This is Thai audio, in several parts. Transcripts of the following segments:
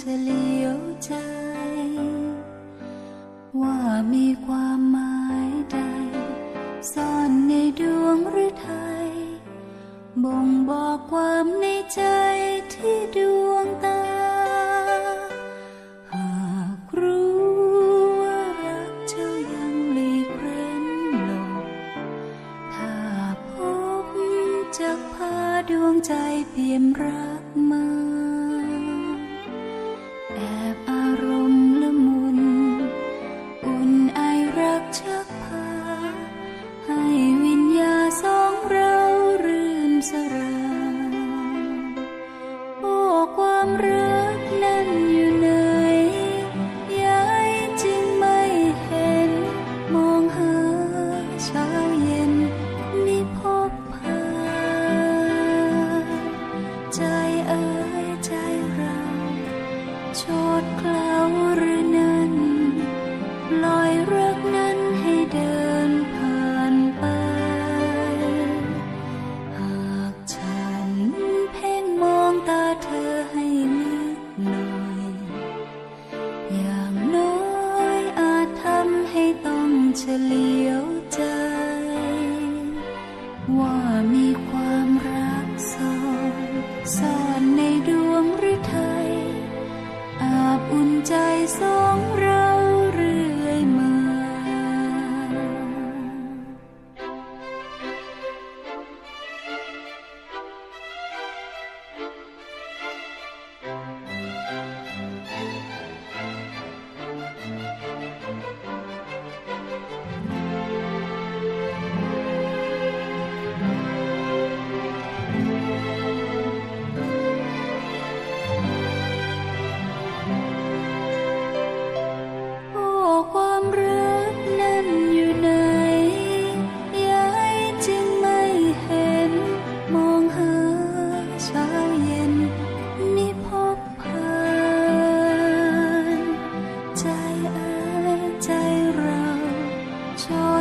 ฉลียวใจ ว่ามีความหมายใด ซ่อนในดวงหรือไทย บ่งบอกความในใจที่ดวงตา หากรู้ว่ารักเจ้ายังหลีกเร้นลบถ้าพบจะพาดวงใจเปี่ยมรักมา เคล้าหรือนั้นลอยรักนั้นให้เดินผ่านไป หากฉันเพ่งมองตาเธอให้ลึกหน่อย อย่างน้อยอาจทำให้ต้องเฉลี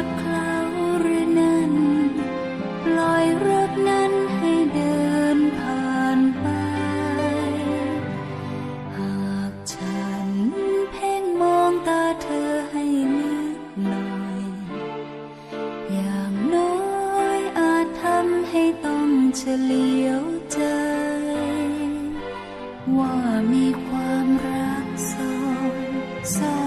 ดเคล้าหรือนั้นปล่อยรักนั้นให้เดินผ่านไป หากฉันเพ่งมองตาเธอให้ลึกหน่อย อย่างน้อยอาจทำให้ต้องเฉลียวใจ ว่ามีความรักซ่อน